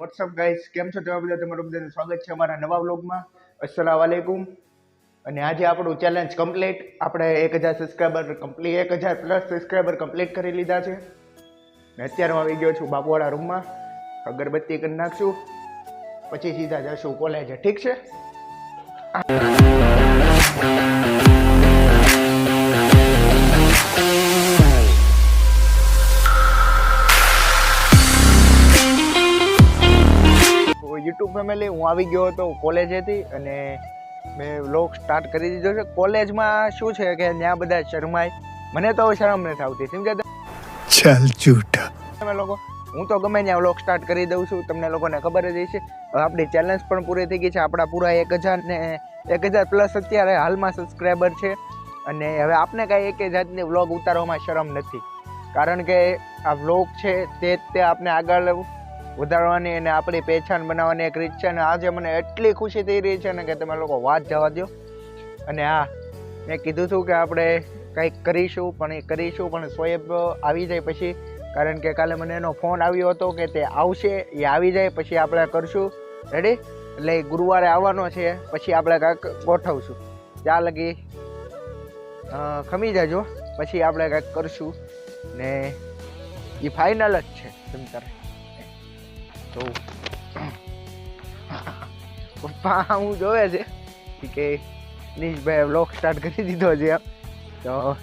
WhatsApp guys કેમ છો તેવા બધા તમારું બધાનું સ્વાગત છે અમારા નવા વ્લોગમાં. અસલામ વાલેકુમ. અને આજે આપણું ચેલેન્જ કમ્પ્લીટ આપણે એક હજાર સબસ્ક્રાઈબર કમ્પ્લીટ એક હજાર પ્લસ સબસ્ક્રાઈબર કમ્પ્લીટ કરી લીધા છે. ને અત્યારે હું આવી ગયો છું બાપુવાળા રૂમમાં અગરબત્તી કરી નાખશું. પછી સીધા જશું કોલેજે ઠીક છે? યુટ્યુબ ફેમિલી હું આવી ગયો હતો કોલેજ હતી અને મેં વ્લોગ સ્ટાર્ટ કરી દીધો છે. કોલેજમાં શું છે કે ત્યાં બધા શરમાય. મને તો શરમ નથી આવતી. કેમ કે ચાલ જૂઠા. તમે લોકો હું તો ગમે ત્યાં વ્લોગ સ્ટાર્ટ કરી દઉં છું. તમને લોકોને ખબર જ હશે. આપણી ચેલેન્જ પણ પૂરી થઈ ગઈ છે. આપણા પૂરા એક હજાર ને એક હજાર પ્લસ અત્યારે હાલમાં સબસ્ક્રાઈબર છે. અને હવે આપને કાંઈ એકે જાતની વ્લોગ ઉતારવામાં શરમ નથી. કારણ કે આ વ્લોગ છે તે જ તે આપણે આગળ લેવું વધારવાની અને આપણી પહેચાન બનાવવાની એક રીત છે અને આજે મને એટલી ખુશી થઈ રહી છે ને કે તમે લોકો વાત જવા દો અને હા, મેં કીધું હતું કે આપણે કંઈક કરીશું, પણ એ કરીશું, પણ સોએબ આવી જાય પછી. કારણ કે કાલે મને એનો ફોન આવ્યો હતો કે તે આવશે, એ આવી જાય, પછી આપણે કરશું. રેડી એટલે ગુરુવારે આવવાનો છે, પછી આપણે કાંઈક ગોઠવશું. ત્યાં લગી. ખમી જજો. પછી આપણે કાંઈક કરશું. ને એ ફાઇનલ જ છે તમતારે તો પપ્પા, હું જોવે છે કે નીશભાઈ વ્લોગ સ્ટાર્ટ કરી દીધો છે. તો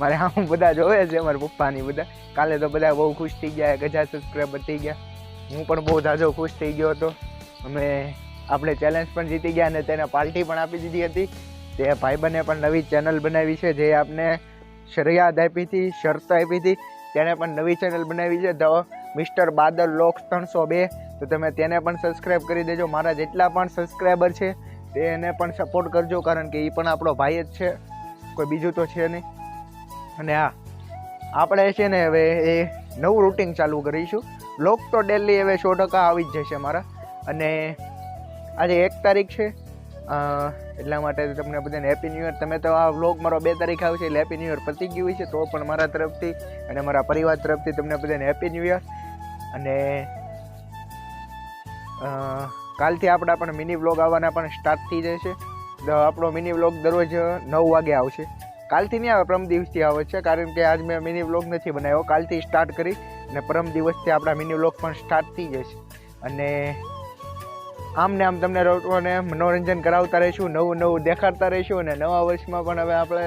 મારે આમ બધા જોવે છે મારા પપ્પાની બધા. કાલે તો બધા બહુ ખુશ થઈ ગયા હજાર સબસ્ક્રાઈબર થઈ ગયા. હું પણ બહુ ઝાઝો ખુશ થઈ ગયો હતો. અમે આપણે ચેલેન્જ પણ જીતી ગયા અને તેને પાર્ટી પણ આપી દીધી હતી. તે ભાઈબંધે પણ નવી ચેનલ બનાવી છે, જે આપને શરિયાદ આપી હતી, શરત આપી હતી. તેણે પણ નવી ચેનલ બનાવી છે. ધ મિસ્ટર બાદલ લોક્સ ત્રણસો બે. તો તમે તેને પણ સબસ્ક્રાઈબ કરી દેજો. મારા જેટલા પણ સબસ્ક્રાઈબર છે તેને પણ સપોર્ટ કરજો, કારણ કે એ પણ આપણો ભાઈ જ છે. કોઈ બીજું તો છે નહીં. અને હા, આપણે છે ને હવે એ નવું રૂટિન ચાલુ કરીશું. લોક તો ડેલી હવે સો ટકા આવી જ જશે મારા. અને આજે એક તારીખ છે. એટલા માટે તમને બધાને હેપી ન્યૂ યર તમે તો આ વ્લોગ મારો બે તારીખ આવશે એટલે હેપી ન્યૂ યર પતી ગયું છે, તો પણ મારા તરફથી અને મારા પરિવાર તરફથી તમને બધાને હેપી ન્યૂ યર અને કાલથી આપણા પણ મિની વ્લોગ આવવાના પણ સ્ટાર્ટ થઈ જશે આપણો મિની વ્લોગ દરરોજ નવ વાગે આવશે. કાલથી નહીં આવે, પરમ દિવસથી આવે છે, કારણ કે આજ મેં મિની વ્લોગ નથી બનાવ્યો. કાલથી સ્ટાર્ટ કરી અને પરમ દિવસથી આપણા મિની વ્લોગ પણ સ્ટાર્ટ થઈ જશે અને, આમ ને આમ તમને રોટોને મનોરંજન કરાવતા રહીશું, નવું નવું દેખાડતા રહીશું અને નવા વર્ષમાં પણ હવે આપણે,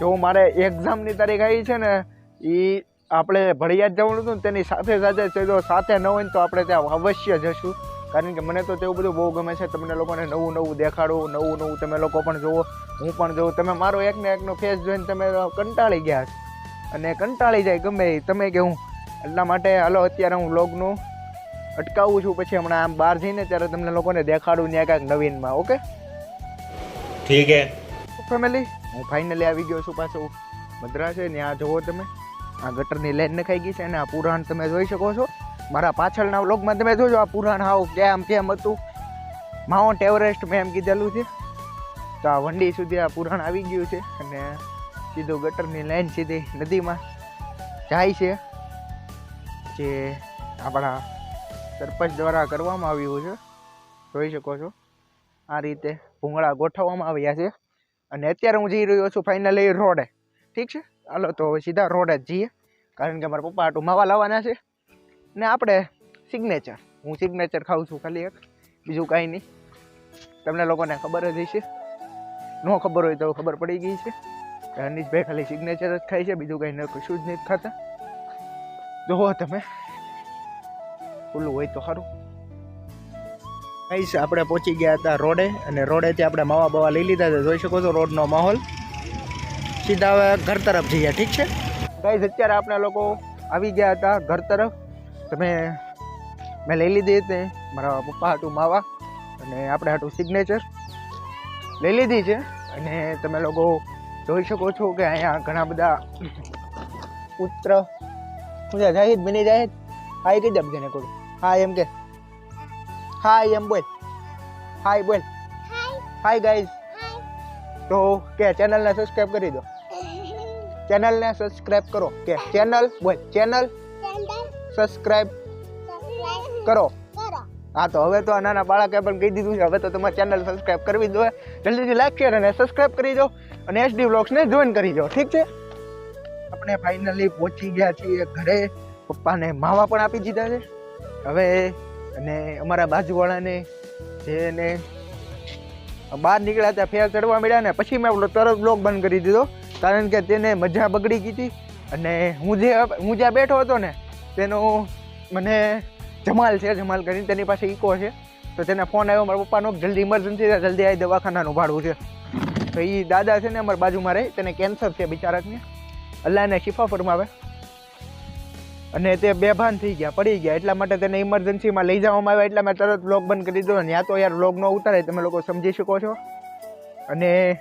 જો મારે એક્ઝામની તારીખ આવી છે ને એ આપણે ભળિયાદ જવાનું હતું ને તેની સાથે સાથે જો સાથે ન હોય ને તો આપણે ત્યાં અવશ્ય જશું. કારણ કે મને તો તેવું બધું બહુ ગમે છે. તમને લોકોને નવું નવું દેખાડવું નવું નવું તમે લોકો પણ જુઓ હું પણ જોઉં. તમે મારો એકને એકનો ફેસ જોઈને તમે કંટાળી ગયા અને કંટાળી જાય ગમે તમે કે હું એટલા માટે હાલો અત્યારે હું લોગનું અટકાવું છું. પછી હમણાં આમ બહાર જઈને ત્યારે તમને લોકોને દેખાડું ત્યાં કાંઈક નવીનમાં. ઓકે? ઠીક હે. ફેમિલી હું ફાઇનલી આવી ગયો છું પાછો. મદ્રાસે ત્યાં જુઓ તમે. આ ગટરની લાઈન નખાઈ ગઈ છે અને આ પુરાણ તમે જોઈ શકો છો. મારા પાછળના વ્લોગમાં તમે જોજો, આ પુરાણ હાવ કેમ કેમ હતું. માઉન્ટ એવરેસ્ટ મેં એમ કીધેલું છે. તો આ વંડી સુધી આ પુરાણ આવી ગયું છે અને સીધું ગટરની લાઈન સીધી નદીમાં જાય છે. જે આપણા સરપંચ દ્વારા કરવામાં આવ્યું છે. જોઈ શકો છો. આ રીતે ભૂંગળા ગોઠવવામાં આવ્યા છે. અને અત્યારે હું જઈ રહ્યો છું ફાઇનલી રોડે. ઠીક છે? હાલો, તો હવે સીધા રોડે જ જઈએ. કારણ કે મારા પપ્પા આટું માવા લાવવાના છે. ને આપણે સિગ્નેચર હું સિગ્નેચર ખાઉં છું ખાલી એક. બીજું કાંઈ નહીં. તમને લોકોને ખબર જ હશે. ન ખબર હોય તો ખબર પડી ગઈ છે. અનીશભાઈ ખાલી સિગ્નેચર જ ખાય છે, બીજું કાંઈ કશું જ નથી ખાતા. જુઓ તમે. ખુલ્લું હોય તો સારું. ગાઈસ, આપણે પહોંચી ગયા હતા રોડે, અને રોડેથી આપણે માવા બાવા લઈ લીધા છે. જોઈ શકો છો રોડનો માહોલ. સીધા ઘર તરફ જઈએ ઠીક છે? ગાઈઝ અત્યારે આપણે લોકો આવી ગયા હતા ઘર તરફ. તમે મેં લઈ લીધી હતી. મારા પપ્પા હાટું માવા અને આપણે હાટું સિગ્નેચર લઈ લીધી છે. અને તમે લોકો જોઈ શકો છો કે અહીંયા ઘણા બધા પુત્ર. શું છે જાહિદ બની જાહિદ? હાય કઈ દબ જેને કોઈ હા એમ કે. હા એમ બોલ. હાય બોલ. હાય ગાઈઝ તો કે ચેનલને સબસ્ક્રાઈબ કરી દો. ચેનલને સબસ્ક્રાઇબ કરો. કે ચેનલ બોલ, ચેનલ સબસ્ક્રાઇબ કરો. હા, તો હવે તો આ નાના બાળકે પણ કહી દીધું છે. હવે તો તમારે ચેનલ સબસ્ક્રાઇબ કરવી જ જોઈએ જલ્દીથી લાઈક શેર અને સબસ્ક્રાઇબ કરી દો અને એસડી બ્લોગ્સને જોઈન કરી દો. ઠીક છે? આપણે ફાઇનલી પહોંચી ગયા છીએ ઘરે. પપ્પાને માવા પણ આપી દીધા છે. હવે અને અમારા બાજુવાળાને જેને બહાર નીકળ્યા ત્યાં ફેર ચડવા મળ્યા ને, પછી મેં તરત બ્લોક બંધ કરી દીધો. કારણ કે તેને મજા બગડી ગઈ હતી અને હું જે હું જ્યાં બેઠો હતો ને, તેનો મને જમાલ છે, જમાલ કરીને તેની પાસે ઈકો છે. તો તેને ફોન આવ્યો, મારા પપ્પાનો, જલ્દી ઇમરજન્સી જલ્દી આવી દવાખાનાનું ભાડું છે. તો એ દાદા છે ને અમારા બાજુમાં રહે, તેને કેન્સર છે બિચારાને. અલ્લાહને શિફા ફરમાવે. અને તે બેભાન થઈ ગયા, પડી ગયા, એટલા માટે તેને ઇમરજન્સીમાં લઈ જવામાં આવ્યા, એટલા મેં તરત લોક બંધ કરી દીધો. યા તો યાર બ્લોગ ન ઉતારે, તમે લોકો સમજી શકો છો. અને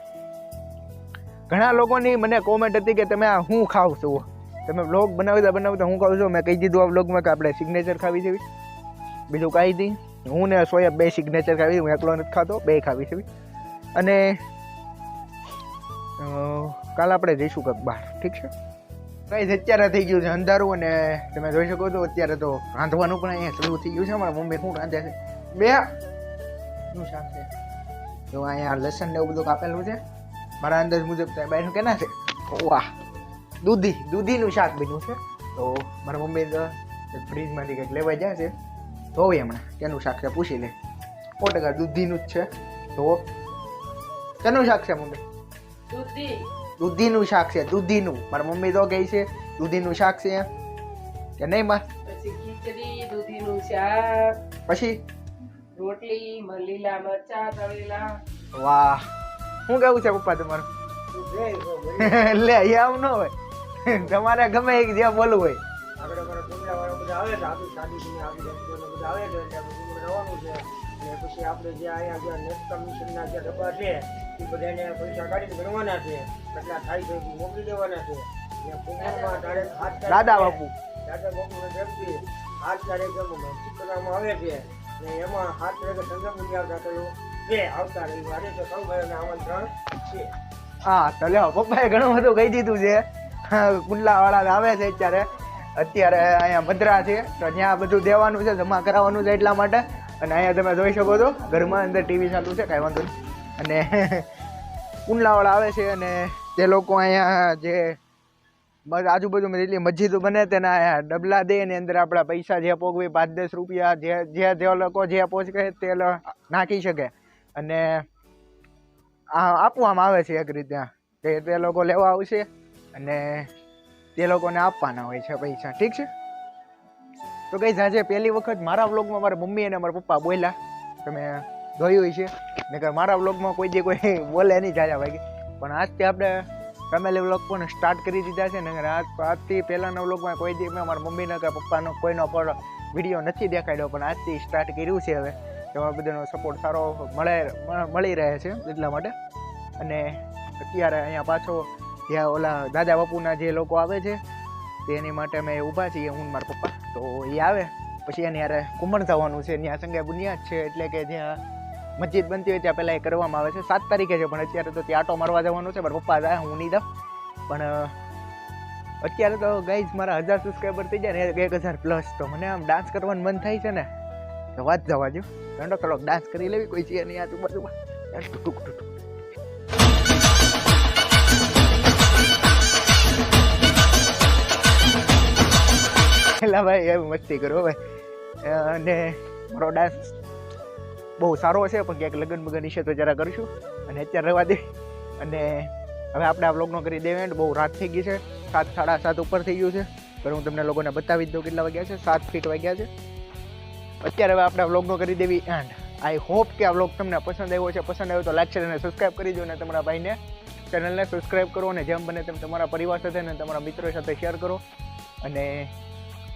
ઘણા લોકોની મને કોમેન્ટ હતી કે તમે આ શું ખાવ છો? તમે બ્લોગ બનાવતા બનાવતા હું ખાવ છું? મેં કહી દીધું આ બ્લોગમાં કે આપણે સિગ્નેચર ખાવી છે. બીજું કાંઈ નહીં. હું ને સોયા બે સિગ્નેચર ખાવી હું એકલો નથી ખાતો, બે ખાવી છે. અને કાલ આપણે જઈશું કંઈક બહાર. ઠીક છે? કઈ અત્યારે થઈ ગયું છે અંધારું અને તમે જોઈ શકો છો અત્યારે તો રાંધવાનું પણ અહીંયા શરૂ થઈ ગયું છે. મારા મમ્મી શું રાંધે છે? બે. શું શાક છે. જો અહીંયા લસણ ને એવું બધું કાપેલું છે. મારા અંદાજ મુજબ તો કે ના છે? વાહ. દૂધી દૂધીનું શાક બન્યું છે. તો મારા મમ્મી તો ફ્રીજમાંથી કંઈક લેવા જાય છે. ધોવી હમણાં કેનું શાક છે પૂછી લે. સો ટકા દૂધીનું જ છે. તો કેનું શાક છે મમ્મી? દૂધી. દૂધીનું શાક છે દૂધીનું. મારા મમ્મી તો કહે છે દૂધીનું શાક છે. કે નહીં માં? પછી ખીચડી દૂધીનું શાક. પછી? રોટલી મરચા તળેલા. વાહ. શું કેવું છે પપ્પા તમારું? લે અહીંયા આમ ન હોય. તમારે ગમે એક જ્યાં બોલવું હોય. આવે આવી આવે પછી આપણે જે અહીંયા જે કમિશનના જે ડબ્બા છે એ બધાને પૈસા કાઢીને ગણવાના છે. કેટલા થાય છે મોકલી દેવાના છે. દાદા બાપુ. દાદા બાપુને જેમથી આઠ તારીખે નક્કી કરવામાં આવે છે. ને એમાં હાથ તારીખે સંગમ મુનિયા રાખેલું હા, તો લ્યો, પપ્પાએ ઘણું બધું કહી દીધું છે. કુંડલા વાળા આવે છે અત્યારે. અત્યારે અહીંયા મદ્રા છે, તો ત્યાં બધું દેવાનું છે, જમા કરાવવાનું છે એટલા માટે. અને અહીંયા તમે જોઈ શકો છો, ઘરમાં અંદર ટીવી ચાલુ છે, કાંઈ વાંધો નહીં. અને કુંડલાવાળા આવે છે, અને તે લોકો અહીંયા જે આજુબાજુમાં જેટલી મસ્જિદો બને, તેના ડબલા દે, એની અંદર આપણા પૈસા જે પોગવી પાંચ દસ રૂપિયા, જે જે લોકો જે પહોંચે તે નાખી શકે. અને આપવામાં આવે છે એક રીતે કે તે લોકો લેવા આવશે અને તે લોકોને આપવાના હોય છે પૈસા. ઠીક છે? તો કઈ આજે પહેલી વખત મારા વ્લોગમાં મારા મમ્મી અને મારા પપ્પા બોલ્યા. તમે જોયું છે નકર મારા વ્લોગમાં કોઈ જે કોઈ બોલે નહીં જાજા ભાઈ. પણ આજથી આપણે ફેમિલી વ્લોગ પણ સ્ટાર્ટ કરી દીધા છે. ને આજ આજથી પહેલાંના વ્લોગમાં કોઈ દી, મેં મારા મમ્મીનો કે પપ્પાનો કોઈનો પણ વીડિયો નથી દેખાડ્યો. પણ આજથી સ્ટાર્ટ કર્યું છે હવે. તેમાં બધાનો સપોર્ટ સારો મળે, મળી રહે છે એટલા માટે. અને અત્યારે અહીંયા પાછો જ્યાં ઓલા દાદા બાપુના જે લોકો આવે છે, તેની માટે અમે ઊભા છીએ, હું મારા પપ્પા. તો એ આવે, પછી એની યારે કુંભણ થવાનું છે ત્યાં સંગે બુનિયાદ છે, એટલે કે જ્યાં મસ્જિદ બનતી હોય ત્યાં પહેલાં એ કરવામાં આવે છે. સાત તારીખે છે, પણ અત્યારે તો ત્યાં આટો મારવા જવાનું છે, મારા પપ્પા જાય, હું નહીં દઉં પણ અત્યારે તો ગાઈઝ મારા હજાર સબસ્ક્રાઈબર થઈ જાય ને, એક હજાર પ્લસ તો મને આમ ડાન્સ કરવાનું મન થાય છે ને. તો વાત જવા જો ઘણો થોડોક ડાન્સ કરી લેવી કોઈ છે નહીં આજુબાજુમાં ટુક ટુક ટુક એટલે ભાઈ, એમ મસ્તી કરો ભાઈ. અને મારો ડાન્સ બહુ સારો છે, પણ ક્યાંક લગ્ન બગન વિશે તો જરા કરશું. અને અત્યારે રહેવા દે. અને હવે આપણે આ વ્લોગનો કરી દેવે એન્ડ બહુ રાત થઈ ગઈ છે. સાત, સાડા સાત ઉપર થઈ ગયું છે. પણ હું તમને લોકોને બતાવી દઉં કેટલા વાગ્યા છે. સાત ફીટ વાગ્યા છે. અત્યારે હવે આપણે વ્લોગનો કરી દેવી એન્ડ આઈ હોપ કે આ વ્લોગ તમને પસંદ આવ્યો છે. પસંદ આવ્યો તો લાઈક શેર અને સબસ્ક્રાઈબ કરી દો અને તમારા ભાઈને ચેનલને સબસ્ક્રાઈબ કરો અને જેમ બને તેમ તમારા પરિવાર સાથે અને તમારા મિત્રો સાથે શેર કરો અને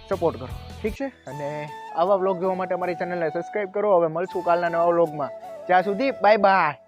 સપોર્ટ કરો. ઠીક છે? અને આવા વ્લોગ જોવા માટે અમારી ચેનલને સબસ્ક્રાઈબ કરો. હવે મળશું કાલના નવા વ્લોગમાં ત્યાં સુધી બાય બાય